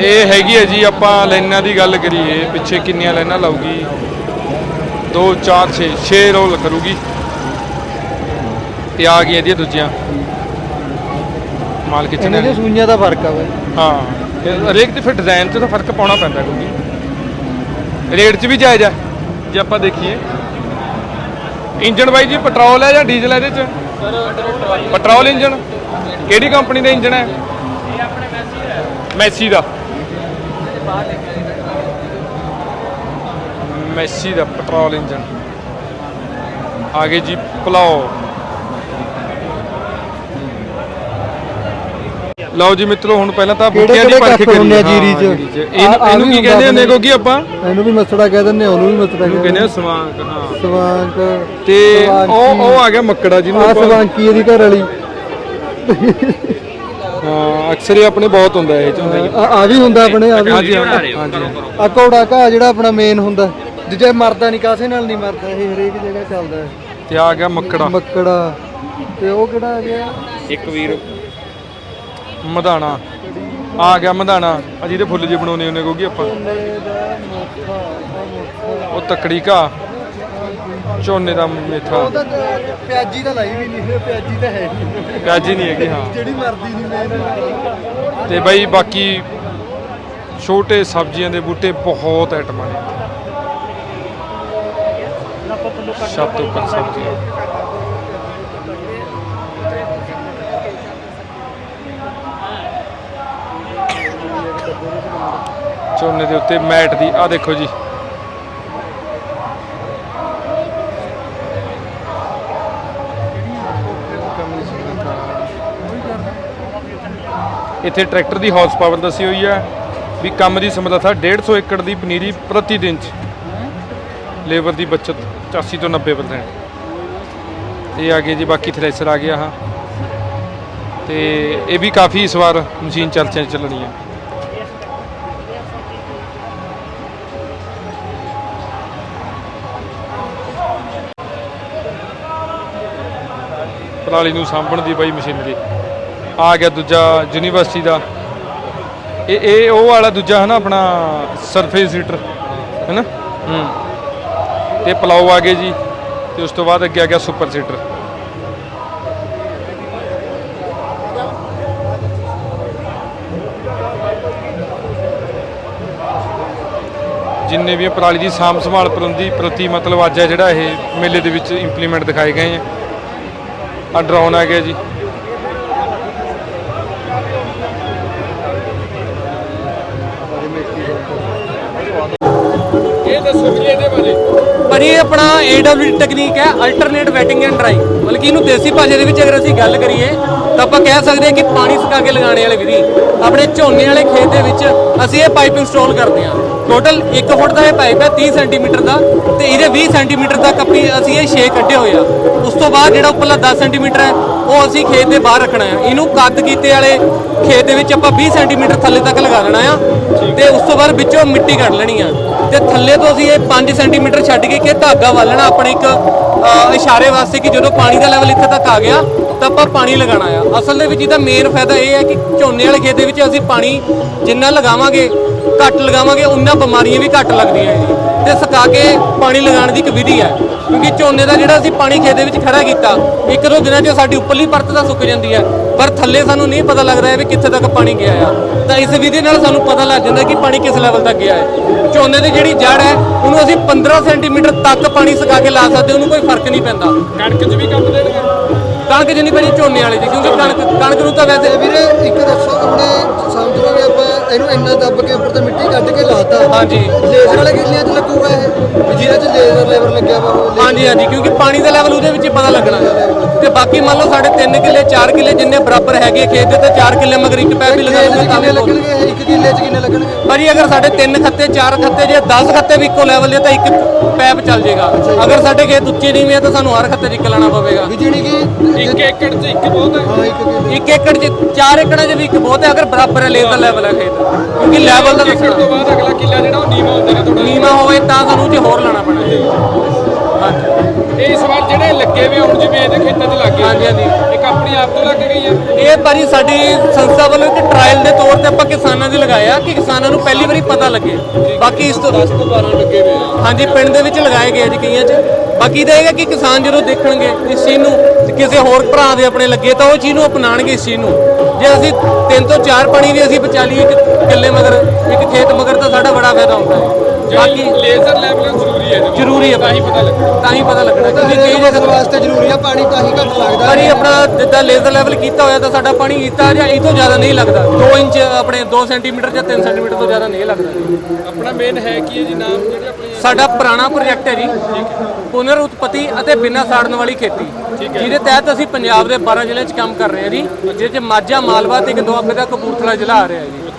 ਇਹ ਹੈਗੀ ਹੈ ਜੀ ਆਪਾਂ ਲਾਈਨਾਂ ਦੀ ਗੱਲ ਕਰੀਏ ਪਿੱਛੇ ਕਿੰਨੀਆਂ ਲਾਈਨਾਂ ਲਾਊਗੀ? 2 4 6 6 ਰੋਲ ਕਰੂਗੀ। ਤੇ ਆ ਗਈਆਂ ਇਹਦੀਆਂ ਦੂਜੀਆਂ। ਮਾਲ ਕਿਚਨ ਇਹਨਾਂ ਦੇ ਸੂਈਆਂ ਦਾ ਫ਼ਰਕ ਆ ਬਾਈ। ਹਾਂ ਤੇ ਹਰੇਕ ਦੇ ਫਿਰ ਡਿਜ਼ਾਈਨ 'ਚ ਤਾਂ ਫ਼ਰਕ ਪਾਉਣਾ ਪੈਂਦਾ ਕਿਉਂਕਿ। ਰੇਟ 'ਚ ਵੀ ਜਾਇਜ਼ ਹੈ ਜੇ ਆਪਾਂ ਦੇਖੀਏ। ਇੰਜਨ ਬਾਈ ਜੀ ਪੈਟਰੋਲ ਹੈ ਜਾਂ ਡੀਜ਼ਲ ਹੈ ਇਹਦੇ 'ਚ? ਪੈਟਰੋਲ ਇੰਜਨ ਕਿਹੜੀ ਕੰਪਨੀ ਦਾ ਇੰਜਨ ਹੈ? ਮੈਸੀ ਦਾ। ਮੈਸੀ ਦਾ ਪੈਟਰੋਲ ਇੰਜਨ। ਆਗੇ ਜੀ ਪਲਾਓ। ਲਓ ਜੀ ਮਿੱਤਰੋ ਹੁਣ ਪਹਿਲਾਂ ਤਾਂ ਬੂਟਿਆਂ ਦੀ ਪਰਖ ਆ ਹਾਂ, ਜੀਰੀ 'ਚ? ਇਹਨੂੰ ਕੀ ਕਹਿੰਦੇ ਹੁੰਦੇ ਕਿਉਂਕਿ ਆਪਾਂ। ਇਹਨੂੰ ਵੀ ਮਸੜਾ ਕਹਿ ਦਿੰਦੇ ਉਹਨੂੰ ਵੀ ਮਸੜਾ ਕਹਿੰਦੇ ਦਿੰਦੇ ਸਵਾਂਕ ਹਾਂ। ਸਵਾਂਕ। ਤੇ। ਉਹ ਉਹ ਆ ਗਿਆ ਮੱਕੜਾ ਜਿਹਨੂੰ ਆ ਆਪਾਂ- ਸਵਾਂਕੀ ਇਹਦੀ ਘਰ ਵਾਲੀ। ਹਾਂ ਅਕਸਰ ਇਹ ਆਪਣੇ ਬਹੁਤ ਹੁੰਦਾ ਇਹ ਚ ਹੁੰਦਾ ਜੀ ਆ ਆ ਵੀ ਹੁੰਦਾ ਆਪਣੇ ਆ ਵੀ ਹਾਂਜੀ ਆ ਘੋੜਾ ਘਾ ਜਿਹੜਾ ਆਪਣਾ ਮੇਨ ਹੁੰਦਾ। ਜਿੱਥੇ ਮਰਦਾ ਨਹੀਂ ਕਾਸੇ ਨਾਲ ਨਹੀਂ ਮਰਦਾ ਇਹ ਹਰੇਕ ਜਗ੍ਹਾ ਚੱਲਦਾ ਹੈ। ਤੇ ਆ ਗਿਆ ਮੱਕੜਾ। ਮੱਕੜਾ। ਤੇ ਉਹ ਕਿਹੜਾ ਆ ਗਿਆ? ਇੱਕ ਵੀਰ। ਮਧਾਣਾ। ਆ ਗਿਆ ਮਧਾਣਾ। ਆ ਜਿਹਦੇ ਫੁੱਲ ਜੇ ਬਣਾਉਣੇ ਉਹਨੇ ਕਿਉਂਕਿ ਆਪਾਂ। ਝੋਨੇ ਦਾ ਮੋਠਾ ਆ ਮੋਠਾ। ਉਹ ਤਕੜੀ ਘਾ ਝੋਨੇ ਦਾ ਮੇਥਾ। ਉਹ ਤਾਂ ਪਿਆਜੀ ਤਾਂ ਲਾਈ ਵੀ ਨਹੀਂ ਪਿਆਜੀ ਤਾਂ ਹੈ ਨਹੀਂ। ਪਿਆਜੀ ਨਹੀਂ ਹੈਗੀ ਹਾਂ। ਜਿਹੜੀ ਮਰਦੀ ਨਹੀਂ ਮੇਨ ਤੇ ਬਈ ਬਾਕੀ ਛੋਟੇ ਸਬਜ਼ੀਆਂ ਦੇ ਬੂਟੇ ਬਹੁਤ ਆਈਟਮਾਂ ਨੇ। ਛੱਤ ਉੱਪਰ ਸਬਜ਼ੀਆਂ ਝੋਨੇ ਦੇ ਉੱਤੇ ਮੈਟ ਦੀ ਆ ਦੇਖੋ ਜੀ। ਇੱਥੇ ਟਰੈਕਟਰ ਦੀ ਹਾਰਸ ਪਾਵਰ ਦੱਸੀ ਹੋਈ ਹੈ ਵੀ ਕੰਮ ਦੀ ਸਮਰੱਥਾ 150 ਏਕੜ ਦੀ ਪਨੀਰੀ ਪ੍ਰਤੀ ਦਿਨ ਚ ਲੇਬਰ ਦੀ ਬਚਤ 85 ਤੋਂ 90% ਇਹ ਆ ਗਏ ਜੀ, ਬਾਕੀ ਥ੍ਰੈਸ਼ਰ ਆ ਗਿਆ ਹਾਂ। ਤੇ ਇਹ ਵੀ ਕਾਫੀ ਇਸ ਵਾਰ ਮਸ਼ੀਨ ਚਰਚਿਆਂ ਚੱਲਣੀ ਹੈ। ਪਰਾਲੀ ਨੂੰ ਸਾਂਭਣ ਦੀ ਬਾਈ ਮਸ਼ੀਨਰੀ। ਆ ਗਿਆ ਦੂਜਾ ਯੂਨੀਵਰਸਿਟੀ ਦਾ। ਇਹ ਇਹ ਉਹ ਵਾਲਾ ਦੂਜਾ ਹੈ ਨਾ ਆਪਣਾ ਸਰਫੇਸ ਹੀਟਰ ਹੈ ਨਾ ਹੂੰ। ਤੇ ਪਲਾਓ ਆ ਗਏ ਜੀ, ਤੇ ਉਸ ਤੋਂ ਬਾਅਦ ਅੱਗੇ ਆ ਗਿਆ ਸੁਪਰ ਸੀਟਰ ਜਿੰਨੇ ਵੀ ਪਰਾਲੀ ਦੀ ਸਾਂਭ ਸੰਭਾਲ ਪ੍ਰਬੰਧੀ ਪ੍ਰਤੀ ਮਤਲਬ ਅੱਜ ਹੈ ਜਿਹੜਾ ਇਹ ਮੇਲੇ ਦੇ ਵਿੱਚ ਇੰਪਲੀਮੈਂਟ ਦਿਖਾਏ ਗਏ ਆ ਆ ਡਰੋਨ ਆ ਗਿਆ ਜੀ। ਪਰ ਇਹ ਆਪਣਾ AWD ਟੈਕਨੀਕ ਹੈ ਅਲਟਰਨੇਟ ਵੈਟਿੰਗ ਐਂਡ ਡਰਾਈ ਮਤਲਬ ਕਿ ਇਹਨੂੰ ਦੇਸੀ ਭਾਸ਼ਾ ਦੇ ਵਿੱਚ ਅਗਰ ਅਸੀਂ ਗੱਲ ਕਰੀਏ, ਤਾਂ ਆਪਾਂ ਕਹਿ ਸਕਦੇ ਹਾਂ ਕਿ ਪਾਣੀ ਸੁਕਾ ਕੇ ਲਗਾਉਣੇ ਵਾਲੇ ਵਿਧੀ। ਆਪਣੇ ਝੋਨੇ ਵਾਲੇ ਖੇਤ ਦੇ ਵਿੱਚ ਅਸੀਂ ਇਹ ਪਾਈਪ ਇੰਸਟਾਲ ਕਰਦੇ ਹਾਂ। ਟੋਟਲ 1 ਫੁੱਟ ਦਾ ਇਹ ਪਾਈਪ ਹੈ 30 ਸੈਂਟੀਮੀਟਰ ਦਾ, ਤੇ ਇਹਦੇ 20 ਸੈਂਟੀਮੀਟਰ ਤੱਕ ਆਪਣੀ ਅਸੀਂ ਇਹ ਛੇ ਕੱਢੇ ਹੋਏ ਆ। ਉਸ ਤੋਂ ਬਾਅਦ ਜਿਹੜਾ ਉੱਪਰਲਾ 10 ਸੈਂਟੀਮੀਟਰ ਹੈ, ਉਹ ਅਸੀਂ ਖੇਤ ਦੇ ਬਾਹਰ ਰੱਖਣਾ ਹੈ। ਇਹਨੂੰ ਕੱਦ ਕੀਤੇ ਵਾਲੇ ਖੇਤ ਦੇ ਵਿੱਚ ਆਪਾਂ 20 ਸੈਂਟੀਮੀਟਰ ਥੱਲੇ ਤੱਕ ਲਗਾ ਲੈਣਾ ਆ, ਤੇ ਉਸ ਤੋਂ ਬਾਅਦ ਵਿੱਚੋਂ ਮਿੱਟੀ ਕੱਢ ਲੈਣੀ ਆ। ਤੇ ਥੱਲੇ ਤੋਂ ਅਸੀਂ ਇਹ 5 ਸੈਂਟੀਮੀਟਰ ਛੱਡ ਕੇ ਕਿ ਧਾਗਾ ਵਾਲਣਾ ਆਪਣੇ ਇੱਕ ਇਸ਼ਾਰੇ ਵਾਸਤੇ ਕਿ ਜਦੋਂ ਪਾਣੀ ਦਾ ਲੈਵਲ ਇੱਥੇ ਤੱਕ ਆ ਗਿਆ, ਤਾਂ ਆਪਾਂ ਪਾਣੀ ਲਗਾਉਣਾ ਆ। ਅਸਲ ਦੇ ਵਿੱਚ ਇਹਦਾ ਮੇਨ ਫਾਇਦਾ ਇਹ ਹੈ ਕਿ ਝੋਨੇ ਵਾਲੇ ਖੇਤ ਦੇ ਵਿੱਚ ਅਸੀਂ ਪਾਣੀ ਜਿੰਨਾ ਲਗਾਵਾਂਗੇ, ਘੱਟ ਲਗਾਵਾਂਗੇ, ਉਨਾ ਬਿਮਾਰੀਆਂ ਵੀ ਘੱਟ ਲੱਗਦੀਆਂ ਜੀ ਤੇ ਸੁਕਾ ਕੇ ਪਾਣੀ ਲਗਾਉਣ ਦੀ ਇੱਕ ਵਿਧੀ ਹੈ। ਕਿਉਂਕਿ ਝੋਨੇ ਦਾ ਜਿਹੜਾ ਅਸੀਂ ਪਾਣੀ ਖੇਤ ਦੇ ਵਿੱਚ ਖੜਾ ਕੀਤਾ ਇੱਕ ਦੋ ਦਿਨਾਂ 'ਚ ਸਾਡੀ ਉੱਪਰਲੀ ਪਰਤ ਤਾਂ ਸੁੱਕ ਜਾਂਦੀ ਹੈ। ਪਰ ਥੱਲੇ ਸਾਨੂੰ ਨਹੀਂ ਪਤਾ ਲੱਗਦਾ ਹੈ ਵੀ ਕਿੱਥੇ ਤੱਕ ਪਾਣੀ ਗਿਆ ਆ। ਤਾਂ ਇਸ ਵਿਧੀ ਨਾਲ ਸਾਨੂੰ ਪਤਾ ਲੱਗ ਜਾਂਦਾ ਕਿ ਪਾਣੀ ਕਿਸ ਲੈਵਲ ਤੱਕ ਗਿਆ ਹੈ। ਝੋਨੇ ਦੀ ਜਿਹੜੀ ਜੜ ਹੈ ਉਹਨੂੰ ਅਸੀਂ 15 ਸੈਂਟੀਮੀਟਰ ਤੱਕ ਪਾਣੀ ਸੁਕਾ ਕੇ ਲਾ ਸਕਦੇ ਉਹਨੂੰ ਕੋਈ ਫ਼ਰਕ ਨਹੀਂ ਪੈਂਦਾ। ਕਣਕ 'ਚ ਵੀ ਕੰਮ ਦੇਣਗੇ? ਕਣਕ ਜਿੰਨੀ ਪੈਣੀ ਝੋਨੇ ਵਾਲੀ ਦੀ ਕਿਉਂਕਿ ਕਣਕ ਕਣਕ ਨੂੰ ਤਾਂ ਵੈਸੇ ਵੀਰੇ ਇੱਕ ਦੱਸੋ ਆਪਣੇ ਸਮਝ ਲਓ ਵੀ ਆਪਾਂ ਇਹਨੂੰ ਇੰਨਾ ਦੱਬ ਕੇ ਉੱਪਰ ਤੇ ਮਿੱਟੀ ਕੱਢ ਕੇ ਲਾਤਾ। ਹਾਂਜੀ। ਲੇਜ਼ਰ ਵਾਲੇ ਕਿੱਲਿਆਂ 'ਚ ਲੱਗੂਗਾ ਇਹ? ਵੀ ਜਿਹਦੇ 'ਚ ਲੇਜ਼ਰ ਲੇਵਰ ਲੱਗਿਆ ਵਾ ਉਹ ਹਾਂਜੀ ਹਾਂਜੀ ਕਿਉਂਕਿ ਪਾਣੀ ਦਾ ਲੈਵਲ ਉਹਦੇ ਵਿੱਚ ਹੀ ਪਤਾ ਲੱਗਣਾ। ਹੈ। ਤੇ ਬਾਕੀ ਮੰਨ ਲਓ ਸਾਡੇ 3 ਕਿੱਲੇ 4 ਕਿੱਲੇ ਜਿੰਨੇ ਬਰਾਬਰ ਹੈਗੇ ਖੇਤ ਦੇ ਤੇ 4 ਕਿੱਲੇ ਮਗਰ ਇੱਕ ਪੈਪ ਵੀ ਲਗਾ ਲਓ ਤਾਂ ਵੀ। ਲੱਗਣਗੇ? ਇੱਕ ਕਿੱਲੇ 'ਚ ਕਿੰਨੇ ਲੱਗਣਗੇ? ਭਾਜੀ ਅਗਰ ਸਾਡੇ 3 ਖੱਤੇ 4 ਖੱਤੇ ਜੇ 10 ਖੱਤੇ ਵੀ ਇੱਕੋ ਲੈਵਲ ਦੇ ਤਾਂ ਇੱਕ ਪੈਪ ਚੱਲ ਜਾਏਗਾ ਅਗਰ ਸਾਡੇ ਖੇਤ ਉੱਚੇ ਨੀਵੇਂ ਆ ਤਾਂ ਸਾਨੂੰ ਹਰ ਖੱਤੇ 'ਚ ਇੱਕ ਲਾਣਾ ਪਵੇਗਾ। ਵੀ ਜਿਹੜੀ ਕਿ ਇੱਕ ਏਕੜ 'ਚ ਇੱਕ ਬਹੁਤ ਹੈ। ਹਾਂ ਇੱਕ ਕਿੱਲੇ। ਇੱਕ ਏਕੜ 'ਚ 4 ਏਕੜਾਂ 'ਚ ਵੀ ਇੱਕ ਬਹੁਤ ਹੈ ਅਗਰ ਬਰਾਬਰ ਹੈ ਲੇਜ਼ਰ ਲੈਵਲ ਹੈ ਖੇਤ। ਕਿਉਂਕਿ ਲੈਵਲ ਦਾ ਦੱਸਣਾ ਤੋਂ ਬਾਅਦ ਅਗਲਾ ਕਿੱਲਾ ਜਿਹੜਾ ਉਹ ਨੀਵਾਂ ਹੁੰਦਾ ਨਾ ਥੋੜਾ ਨੀਵਾਂ ਹੋਵੇ ਤਾਂ ਸਾਨੂੰ ਜੇ ਹੋਰ ਲਾਣਾ ਪੈਣਾ। ਜੀ ਹਾਂਜੀ। ਇਹ ਇਸ ਵਾਰ ਜਿਹੜੇ ਲੱਗੇ ਵੇ ਹੁਣ ਜਿਵੇਂ ਇਹਦੇ ਖੇਤਾਂ 'ਚ ਲੱਗੇ ਹਾਂਜੀ, ਹਾਂਜੀ। ਇੱਕ ਆਪਣੀ ਆਪ ਤੋਂ ਲੱਗ ਗਈ ਹੈ ਇਹ ਭਾਜੀ ਸਾਡੀ ਸੰਸਥਾ ਵੱਲੋਂ ਇੱਕ ਟ੍ਰਾਇਲ ਦੇ ਤੌਰ ਤੇ ਆਪਾਂ ਕਿਸਾਨਾਂ ਦੇ ਲਗਾਇਆ ਕਿ ਕਿਸਾਨਾਂ ਨੂੰ ਪਹਿਲੀ ਵਾਰੀ ਪਤਾ ਲੱਗੇ। ਬਾਕੀ ਇਸ ਤੋਂ 10 ਤੋਂ 12 ਲੱਗੇ ਹੋਏ ਆ। ਹਾਂਜੀ ਪਿੰਡ ਦੇ ਵਿੱਚ ਲਗਾਏ ਗਏ ਜੀ ਕਈਆਂ 'ਚ। ਬਾਕੀ ਤਾਂ ਇਹ ਕਿ ਕਿਸਾਨ ਜਦੋਂ ਦੇਖਣਗੇ ਇਸ ਚੀਜ਼ ਨੂੰ ਤੇ ਕਿਸੇ ਹੋਰ ਭਰਾ ਦੇ ਆਪਣੇ ਲੱਗੇ ਤਾਂ ਉਹ ਚੀਜ਼ ਨੂੰ ਅਪਣਾਣਗੇ ਇਸ ਚੀਜ਼ ਨੂੰ। ਜੇ ਅਸੀਂ ਤਿੰਨ ਤੋਂ ਚਾਰ ਪਾਣੀ ਵੀ ਅਸੀਂ ਬਚਾ ਲਈਏ ਇੱਕ ਕਿੱਲੇ ਮਗਰ ਇੱਕ ਖੇਤ ਮਗਰ ਤਾਂ ਸਾਡਾ ਬੜਾ ਫਾਇਦਾ ਹੁੰਦਾ ਹੈ। ਬਾਕੀ ਲੇਜ਼ਰ ਲੈਵਲ ਜ਼ਰੂਰੀ ਹੈ ਜ਼ਰੂਰੀ ਹੈ ਤਾਂ ਹੀ ਪਤਾ ਲੱਗਣਾ। ਤਾਂ ਹੀ ਪਤਾ ਲੱਗਣਾ ਕਿਉਂਕਿ ਕਈ ਜਗ੍ਹਾ ਵਾਸਤੇ ਜ਼ਰੂਰੀ ਆ ਪਾਣੀ ਤਾਂ ਹੀ ਘੱਟ ਲੱਗਦਾ। ਪਾਣੀ ਆਪਣਾ ਜਿੱਦਾਂ ਲੇਜ਼ਰ ਲੈਵਲ ਕੀਤਾ ਹੋਇਆ ਤਾਂ ਸਾਡਾ ਪਾਣੀ ਇਤਾ ਜਾਂ ਇਹ ਤੋਂ ਜ਼ਿਆਦਾ ਨਹੀਂ ਲੱਗਦਾ। 2 ਇੰਚ ਆਪਣੇ 2 ਸੈਂਟੀਮੀਟਰ ਜਾਂ 3 ਸੈਂਟੀਮੀਟਰ ਤੋਂ ਜ਼ਿਆਦਾ ਨਹੀਂ ਲੱਗਦਾ। ਆਪਣਾ ਮੇਨ ਹੈ ਕੀ ਹੈ ਜੀ? ਨਾਮ ਜਿਹੜੇ ਆਪਣੇ? ਸਾਡਾ ਪੁਰਾਣਾ ਪ੍ਰੋਜੈਕਟ ਹੈ ਜੀ। ਪੁਨਰ ਉਤਪਤੀ ਅਤੇ ਬਿਨਾਂ ਸਾੜਨ ਵਾਲੀ ਖੇਤੀ। ਜਿਹਦੇ ਤਹਿਤ ਅਸੀਂ ਪੰਜਾਬ ਦੇ 12 ਜ਼ਿਲ੍ਹਿਆਂ 'ਚ ਕੰਮ ਕਰ ਰਹੇ ਹਾਂ ਜੀ। ਜਿਹਦੇ 'ਚ ਮਾਝਾ ਮਾਲਵਾ ਤੇ ਇੱਕ ਦੁਆਬੇ ਦਾ ਕਪੂਰਥਲਾ ਜ਼ਿਲ੍ਹਾ ਆ ਰਿਹਾ ਜੀ।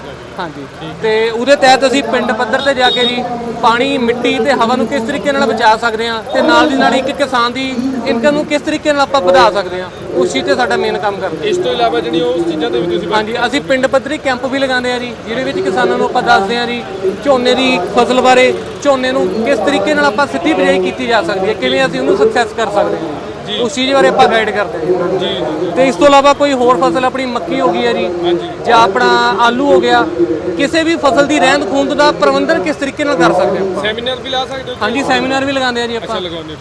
ਹਾਂਜੀ। ਤੇ ਉਹਦੇ ਤਹਿਤ ਅਸੀਂ ਪਿੰਡ ਪੱਧਰ ਤੇ ਜਾ ਕੇ ਜੀ ਪਾਣੀ ਮਿੱਟੀ ਤੇ ਹਵਾ ਨੂੰ ਕਿਸ ਤਰੀਕੇ ਨਾਲ ਬਚਾ ਸਕਦੇ ਹਾਂ ਤੇ ਨਾਲ ਦੀ ਨਾਲ ਇੱਕ ਕਿਸਾਨ ਦੀ ਇਨਕਮ ਨੂੰ ਕਿਸ ਤਰੀਕੇ ਨਾਲ ਆਪਾਂ ਵਧਾ ਸਕਦੇ ਹਾਂ ਉਸ ਚੀਜ਼ ਤੇ ਸਾਡਾ ਮੇਨ ਕੰਮ ਕਰਦੇ ਇਸ ਤੋਂ ਇਲਾਵਾ ਜਿਹੜੀ ਉਹ ਚੀਜ਼ਾਂ ਤੇ ਵੀ ਤੁਸੀਂ ਹਾਂਜੀ ਅਸੀਂ ਪਿੰਡ ਪੱਧਰੀ ਕੈਂਪ ਵੀ ਲਗਾਉਂਦੇ ਆ ਜੀ ਜਿਹਦੇ ਵਿੱਚ ਕਿਸਾਨਾਂ ਨੂੰ ਆਪਾਂ ਦੱਸਦੇ ਆ ਜੀ ਝੋਨੇ ਦੀ ਫਸਲ ਬਾਰੇ ਝੋਨੇ ਨੂੰ ਕਿਸ ਤਰੀਕੇ ਨਾਲ ਆਪਾਂ ਸਿੱਧੀ ਬਿਜਾਈ ਕੀਤੀ ਜਾ ਸਕਦੀ ਹੈ ਕਿਵੇਂ ਅਸੀਂ ਉਹਨੂੰ ਸਕਸੈਸ ਕਰ ਸਕਦੇ ਹਾਂ। ਉਸ ਚੀਜ਼ ਬਾਰੇ ਆਪਾਂ ਗਾਈਡ ਕਰਦੇ ਹਾਂ। ਜੀ ਤੇ ਇਸ ਤੋਂ ਇਲਾਵਾ ਕੋਈ ਹੋਰ ਫਸਲ ਆਪਣੀ ਮੱਕੀ ਹੋ ਗਈ ਹੈ ਜੀ ਜਾਂ ਆਪਣਾ ਆਲੂ ਹੋ ਗਿਆ ਕਿਸੇ ਵੀ ਫਸਲ ਦੀ ਰਹਿੰਦ ਖੂੰਦ ਦਾ ਪ੍ਰਬੰਧਨ ਕਿਸ ਤਰੀਕੇ ਨਾਲ ਕਰ ਸਕਦੇ ਹਾਂ ਸੈਮੀਨਾਰ ਵੀ ਲਾ ਸਕਦੇ ਹੋ ਹਾਂਜੀ ਸੈਮੀਨਾਰ ਵੀ ਲਗਾਉਂਦੇ ਆ ਜੀ ਆਪਾਂ।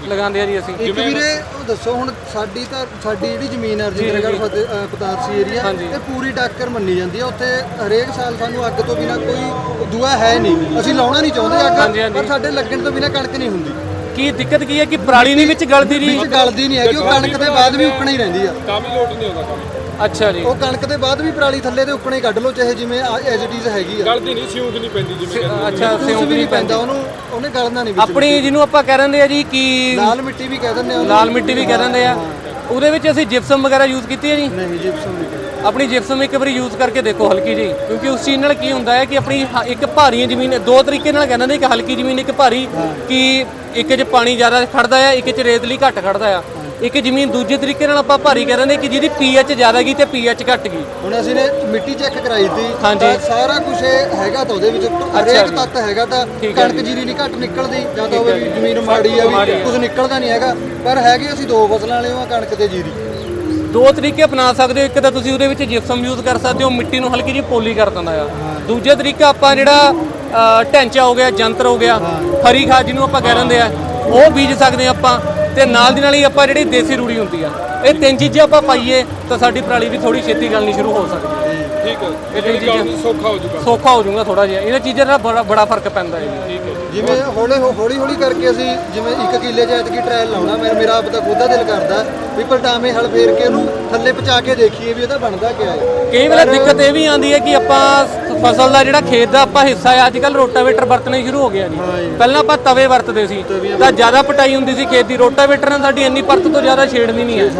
ਲਗਾਉਂਦੇ ਆ ਜੀ ਅਸੀਂ। ਇੱਕ ਵੀਰੇ ਉਹ ਦੱਸੋ ਹੁਣ ਸਾਡੀ ਤਾਂ ਸਾਡੀ ਜਿਹੜੀ ਜ਼ਮੀਨ ਹੈ ਰਜਿੰਦਰਗੜ੍ਹ ਫਤਿਹ ਅ, ਪਤਾਰਸੀ ਏਰੀਆ। ਤੇ ਪੂਰੀ ਟੱਕਰ ਮੰਨੀ ਜਾਂਦੀ ਹੈ। ਉੱਥੇ ਹਰੇਕ ਸਾਲ ਸਾਨੂੰ ਅੱਗ ਤੋਂ ਬਿਨਾ ਕੋਈ ਦੁਆ ਹੈ ਨਹੀਂ। ਅਸੀਂ ਲਾਉਣਾ ਨਹੀਂ ਚਾਹੁੰਦੇ ਅੱਗ। ਪਰ ਸਾਡੇ ਲੱਗਣ ਤੋਂ ਬਿਨਾ ਕਣਕ ਨਹੀਂ ਹੁੰਦੀ। ਕੀ ਦਿੱਕਤ ਕੀ ਹੈ ਕਿ ਪਰਾਲੀ ਨਹੀਂ ਵਿੱਚ ਗਲਦੀ ਵਿੱਚ ਗਲਦੀ ਨਹੀਂ ਹੈਗੀ ਉਹ ਕਣਕ ਦੇ ਬਾਅਦ ਵੀ ਉੱਕਣਾ ਹੀ ਰਹਿੰਦੀ ਆ। ਵੀ ਲੋਟ ਨਹੀਂ ਆਉਂਦਾ ਕੰਮ। ਅੱਛਾ ਜੀ। ਉਹ ਕਣਕ ਦੇ ਬਾਅਦ ਵੀ ਪਰਾਲੀ ਥੱਲੇ ਤੇ ਉੱਕਣਾ ਕੱਢ ਲਓ ਚਾਹੇ ਜਿਵੇਂ ਐਜ਼ ਇਟ ਇਜ਼ ਹੈਗੀ ਆ। ਗਲਤੀ ਨਹੀਂ ਸਿਉਂਕ ਨਹੀਂ ਪੈਂਦੀ ਜਿਵੇਂ ਕਹਿੰਦੇ ਅੱਛਾ ਸਿਉਂਕ ਵੀ ਨਹੀਂ ਪੈਂਦਾ ਉਹਨੂੰ ਉਹਨੇ ਗਲਣਾ ਨਹੀਂ ਵਿੱਚ ਆਪਣੀ ਜਿਹਨੂੰ ਆਪਾਂ ਕਹਿ ਦਿੰਦੇ ਆ ਜੀ ਕਿ ਲਾਲ ਮਿੱਟੀ ਵੀ ਕਹਿ ਦਿੰਦੇ ਆ ਲਾਲ ਮਿੱਟੀ ਵੀ ਕਹਿ ਦਿੰਦੇ ਆ। ਉਹਦੇ ਵਿੱਚ ਅਸੀਂ ਜਿਪਸਮ ਵਗੈਰਾ ਯੂਜ਼ ਕੀਤੀ ਹੈ ਜੀ? ਨਹੀਂ ਜਿਪਸਮ ਨਹੀਂ। ਆਪਣੀ ਜਿਪਸਮ ਇੱਕ ਵਾਰੀ ਯੂਜ਼ ਕਰਕੇ ਦੇਖੋ ਹਲਕੀ ਜੀ ਕਿਉਂਕਿ ਉਸ ਚੀਜ਼ ਨਾਲ ਕੀ ਹੁੰਦਾ ਹੈ ਕਿ ਆਪਣੀ ਹ- ਇੱਕ ਭਾਰੀ ਜ਼ਮੀਨ ਦੋ ਤਰੀਕੇ ਨਾਲ ਕਹਿੰਦੇ ਨੇ ਇੱਕ ਹਲਕੀ ਜ਼ਮੀਨ ਇੱਕ ਭਾਰੀ ਕਿ ਇੱਕ 'ਚ ਪਾਣੀ ਜ਼ਿਆਦਾ ਖੜਦਾ ਆ ਇੱਕ 'ਚ ਰੇਤਲੀ ਘੱਟ ਖੜਦਾ ਆ। ਇੱਕ ਜ਼ਮੀਨ ਦੂਜੇ ਤਰੀਕੇ ਨਾਲ ਆਪਾਂ ਭਾਰੀ ਕਹਿ ਦਿੰਦੇ ਕਿ ਜਿਹਦੀ ਪੀਐਚ ਜ਼ਿਆਦਾ ਗਈ ਤੇ ਪੀਐਚ ਘੱਟ ਗਈ। ਹੁਣ ਅਸੀਂ ਨੇ ਮਿੱਟੀ ਚੈੱਕ ਕਰਾਈ ਤੀ ਹਾਂਜੀ। ਤਾਂ ਸਾਰਾ ਕੁਝ ਹੈਗਾ ਤਾਂ ਉਹਦੇ ਵਿੱਚ ਹਰੇਕ ਤੱਤ ਹੈਗਾ ਤਾਂ ਠੀਕ ਹੈ ਕਣਕ ਜੀਰੀ ਨਹੀਂ ਘੱਟ ਨਿਕਲਦੀ ਜਾਂ ਤਾਂ ਵੀ ਜ਼ਮੀਨ ਮਾੜੀ ਆ ਵੀ ਕੁਝ ਨਿਕਲਦਾ ਨਹੀਂ ਹੈਗਾ। ਪਰ ਹੈਗੇ ਅਸੀਂ ਦੋ ਫਸਲਾਂ ਵਾਲੇ ਹਾਂ ਕਣਕ ਤੇ ਜੀਰੀ। ਦੋ ਤਰੀਕੇ ਅਪਣਾ ਸਕਦੇ ਹੋ ਇੱਕ ਤਾਂ ਤੁਸੀਂ ਉਹਦੇ ਵਿੱਚ ਜਿਪਸਮ ਯੂਜ਼ ਕਰ ਸਕਦੇ ਹੋ ਮਿੱਟੀ ਨੂੰ ਹਲਕੀ ਜਿਹੀ ਪੋਲੀ ਕਰ ਦਿੰਦਾ ਆ। ਦੂਜਾ ਤਰੀਕਾ ਆਪਾਂ ਜਿਹੜਾ ਢੈਂਚਾ ਹੋ ਗਿਆ ਜੰਤਰ ਹੋ ਗਿਆ ਹਰੀ ਖਾਦ ਜਿਹਨੂੰ ਆਪਾਂ ਕਹਿ ਦਿੰਦੇ ਆ ਉਹ ਬੀਜ ਸਕਦੇ ਆ ਆਪਾਂ ਤੇ ਨਾਲ ਦੀ ਨਾਲ ਹੀ ਆਪਾਂ ਜਿਹੜੀ ਦੇਸੀ ਰੂੜੀ ਹੁੰਦੀ ਆ ਇਹ ਤਿੰਨ ਚੀਜ਼ਾਂ ਆਪਾਂ ਪਾਈਏ ਤਾਂ ਸਾਡੀ ਪਰਾਲੀ ਵੀ ਥੋੜੀ ਛੇਤੀ ਗਲਣੀ ਸ਼ੁਰੂ ਹੋ ਸਕਦੀ ਹੈ। ਠੀਕ ਹੈ। ਇਹ ਚੀਜ਼ਾਂ ਸੌਖਾ ਹੋ ਜਾਊਗਾ ਸੌਖਾ ਹੋ ਜਾਊਗਾ ਥੋੜਾ ਜਿਹਾ। ਇਹਨਾਂ ਚੀਜ਼ਾਂ ਦਾ ਬੜਾ ਬੜਾ ਫ਼ਰਕ ਪੈਂਦਾ ਹੈ ਜੀ। ਠੀਕ ਹੈ ਜਿਵੇਂ ਹੌਲੇ ਹੌਲੀ ਹੌਲੀ ਕਰਕੇ ਅਸੀਂ ਜਿਵੇਂ ਇੱਕ ਕਿੱਲੇ 'ਚ ਐਤਕੀ ਟ੍ਰਾਇਲ ਲਾਉਣਾ ਮੇਰਾ ਮੇਰਾ ਆਪ ਦਾ ਖੁਦ ਦਾ ਦਿਲ ਕਰਦਾ ਵੀ ਪਲਟਾਵੇਂ ਹਲ ਫੇਰ ਕੇ ਉਹਨੂੰ ਥੱਲੇ ਪਚਾ ਕੇ ਦੇਖੀਏ ਵੀ ਇਹਦਾ ਬਣਦਾ ਕਿਆ ਹੈ। ਕਈ ਵੇਲੇ ਦਿੱਕਤ ਇਹ ਵੀ ਆਉਂਦੀ ਹੈ ਕਿ ਆਪਾਂ ਫਸਲ ਦਾ ਜਿਹੜਾ ਖੇਤ ਦਾ ਆਪਾਂ ਹਿੱਸਾ ਹੈ ਅੱਜ ਕੱਲ ਰੋਟਾਵੇਟਰ ਵਰਤਣੇ ਸ਼ੁਰੂ ਹੋ ਗਿਆ ਜੀ। ਪਹਿਲਾਂ ਆਪਾਂ ਤਵੇ ਵਰਤਦੇ ਸੀ। ਤਾਂ ਜ਼ਿਆਦਾ ਪਟਾਈ ਹੁੰਦੀ ਸੀ ਖੇਤ ਦੀ। ਰੋਟਾਵੇਟਰ ਨਾਲ ਸਾਡੀ ਇੰਨੀ ਪਰਤ ਤੋਂ ਜ਼ਿਆਦਾ ਛੇੜਨੀ ਨਹੀਂ ਹੈ।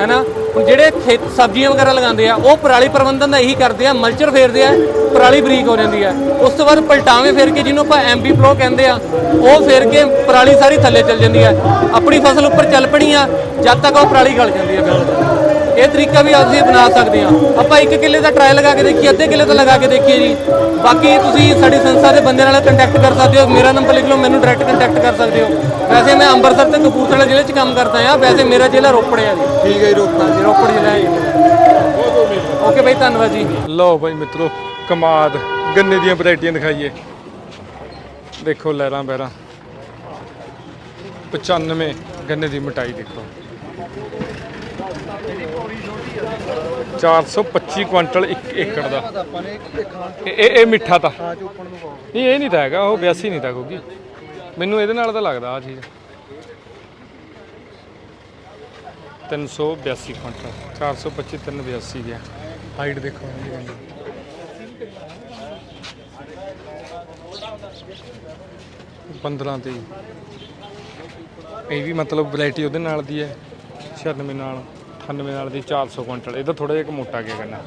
ਹੈਨਾ ਜਿਹੜੇ ਖੇਤ ਸਬਜ਼ੀਆਂ ਵਗੈਰਾ ਲਗਾਉਂਦੇ ਆ, ਉਹ ਪਰਾਲੀ ਪ੍ਰਬੰਧਨ ਦਾ ਇਹੀ ਕਰਦੇ ਆ, ਮਲਚਰ ਫੇਰਦੇ ਆ, ਪਰਾਲੀ ਬਰੀਕ ਹੋ ਜਾਂਦੀ ਹੈ ਉਸ ਤੋਂ ਬਾਅਦ ਪਲਟਾਵੇਂ ਫੇਰ ਕੇ, ਜਿਹਨੂੰ ਆਪਾਂ ਐਮਬੀ ਫਲੋ ਕਹਿੰਦੇ ਆ, ਉਹ ਫੇਰ ਕੇ ਪਰਾਲੀ ਸਾਰੀ ਥੱਲੇ ਚੱਲ ਜਾਂਦੀ ਹੈ ਆਪਣੀ ਫਸਲ ਉੱਪਰ ਚੱਲ ਪਣੀ ਆ, ਜਦ ਤੱਕ ਉਹ ਪਰਾਲੀ ਗਲ ਜਾਂਦੀ ਹੈ ਫਿਰ ਇਹ ਤਰੀਕਾ ਵੀ ਅਸੀਂ ਬਣਾ ਸਕਦੇ ਹਾਂ ਆਪਾਂ ਇੱਕ ਕਿੱਲੇ ਦਾ ਟਰਾਇਲ ਲਗਾ ਕੇ ਦੇਖੀਏ, ਅੱਧੇ ਕਿੱਲੇ ਦਾ ਲਗਾ ਕੇ ਦੇਖੀਏ ਜੀ। ਬਾਕੀ ਤੁਸੀਂ ਸਾਡੀ ਸੰਸਥਾ ਦੇ ਬੰਦੇ ਨਾਲ ਕੰਟੈਕਟ ਕਰ ਸਕਦੇ ਹੋ। ਮੇਰਾ ਨੰਬਰ ਲਿਖ ਲਓ, ਮੈਨੂੰ ਡਾਇਰੈਕਟ ਕੰਟੈਕਟ ਕਰ ਸਕਦੇ ਹੋ। ਵੈਸੇ ਮੈਂ ਅੰਮ੍ਰਿਤਸਰ ਤੇ ਕਪੂਰਥਲਾ ਜ਼ਿਲ੍ਹੇ 'ਚ ਕੰਮ ਕਰਦਾ ਹਾਂ ਵੈਸੇ ਮੇਰਾ ਜ਼ਿਲ੍ਹਾ ਰੋਪੜ ਹੈ ਜੀ। ਠੀਕ ਹੈ ਜੀ ਰੋਕਾ ਹਾਂਜੀ ਰੋਪੜ ਜ਼ਿਲ੍ਹਾ ਹੈ ਜੀ ਓਕੇ ਬਾਈ ਧੰਨਵਾਦ ਜੀ। ਲਓ ਭਾਈ ਮਿੱਤਰੋ ਕਮਾਦ ਗੰਨੇ ਦੀਆਂ ਵੈਰਾਈਟੀਆਂ ਦਿਖਾਈਏ। ਦੇਖੋ ਲਹਿਰਾਂ ਬਹਿਰਾਂ। 95 ਗੰਨੇ ਦੀ ਮਟਾਈ ਦੇਖੋ। 425 ਕੁਇੰਟਲ 1 ਏਕੜ ਦਾ। ਇੱਕ ਇਹ ਇਹ- ਇਹ ਮਿੱਠਾ ਤਾਂ। ਨਹੀਂ ਇਹ ਨਹੀਂ ਤਾਂ ਹੈਗਾ ਉਹ 82 ਨਹੀਂ ਤਾਂ ਕਿਉਂਕਿ ਮੈਨੂੰ ਇਹਦੇ ਨਾਲ ਤਾਂ ਲੱਗਦਾ ਆ ਚੀਜ਼। 382 ਕੁਇੰਟਲ 425 382 ਗਿਆ। ਹਾਈਟ ਦੇਖੋ ਇਹਦੀ ਗੰਨੇ ਦੀ। 15 ਤੇ ਇਹ ਵੀ ਮਤਲਬ ਵੈਰਾਈਟੀ ਉਹਦੇ ਨਾਲ ਦੀ ਹੈ 96 ਨਾਲ 98 ਨਾਲ ਦੀ 400 ਕੁਇੰਟਲ। ਇਹਦਾ ਥੋੜਾ ਜਿਹਾ ਕੁ ਮੋਟਾ ਗਿਆ ਗੰਨਾ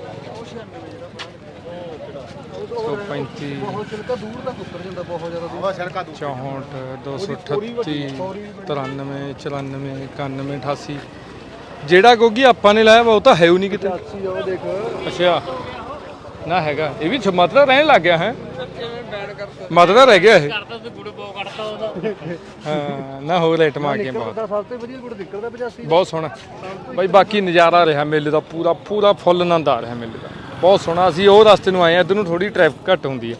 135 ਉਹ ਛਿਲਕਾ ਦੂਰ ਤੱਕ ਉੱਤਰ ਜਾਂਦਾ ਬਹੁਤ ਜ਼ਿਆਦਾ ਦੂਰ। 64 238 93 94 91 88 ਜਿਹੜਾ ਗੋਗੀ ਆਪਾਂ ਨੇ ਲਾਇਆ ਵਾ ਉਹ ਤਾਂ ਹੈ ਉਹ ਨਹੀਂ ਕਿਤੇ। ਅੱਛੀ ਉਹ ਦੇਖ। ਅੱਛਾ ਨਾ ਹੈਗਾ। ਇਹ ਵੀ ਮਤਲਬ ਰਹਿਣ ਲੱਗ ਗਿਆ ਹੈ? ਮਤਲਬ ਰਹਿ ਗਿਆ ਇਹ। ਕਰਦਾ ਤੇ ਗੁੜ ਉਹਦਾ ਹਾਂ ਨਾ ਹੋਰ ਰੇਟ ਮਾ ਗਿਆ ਬਹੁਤ। ਦਾ ਸਭ ਤੋਂ ਵਧੀਆ ਗੁੜ ਨਿਕਲਦਾ 85 ਬਹੁਤ ਸੋਹਣਾ। ਬਾਈ ਬਾਕੀ ਨਜ਼ਾਰਾ ਰਿਹਾ ਮੇਲੇ ਦਾ ਪੂਰਾ ਪੂਰਾ ਫੁੱਲ ਆਨੰਦ ਆ ਰਿਹਾ ਮੇਲੇ ਦਾ। ਬਹੁਤ ਸੋਹਣਾ ਅਸੀਂ ਉਹ ਰਸਤੇ ਨੂੰ ਆਏ ਆ, ਇਧਰ ਨੂੰ ਥੋੜੀ ਟ੍ਰੈਫਿਕ ਘੱਟ ਹੁੰਦੀ ਹੈ